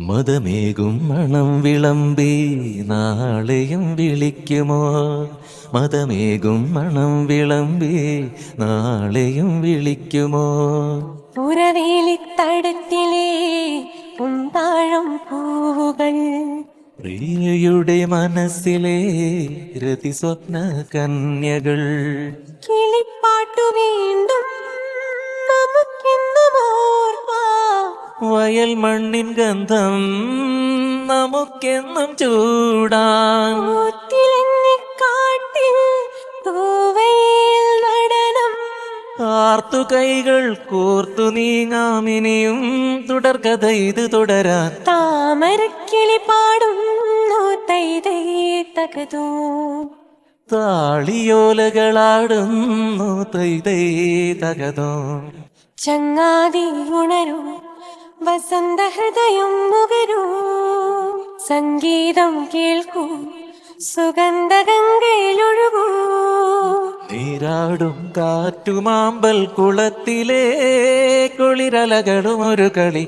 മതമേകും മണം വിളമ്പി നാളെയും വിളിക്കുമോ? മതമേകും മണം വിളമ്പി നാളെയും വിളിക്കുമോ? പുറവേലിത്തടത്തിലെ ഉണ്ടാഴും പൂവുകൾ. പ്രിയയുടെ മനസ്സിലെ രതിസ്വപ്ന കന്യകൾ. കിളിപ്പാട്ടു വയൽ മണ്ണിൻ ഗന്ധം നമുക്കെന്നും ചൂടാൻ നടനം. ആർത്തു കൈകൾ കോർത്തു നീങ്ങാമിനിയും കഥ ഇത് തുടരാൻ. താമരക്കിളി പാടുന്നു തൈതൈ തകതൂ താളിയോലകളാടുന്നു തൈതൈ തകതോ ചങ്ങാതി ഉണരൂ വസന്ത ഹൃദയം മുകരൂ. സംഗീതം കേൾക്കൂ. സുഗന്ധ ഗംഗയിലൊഴുകൂ നീരാടും കാറ്റുമാമ്പൽ കുളത്തിലെ കുളിരലകളും ഒരു കളി.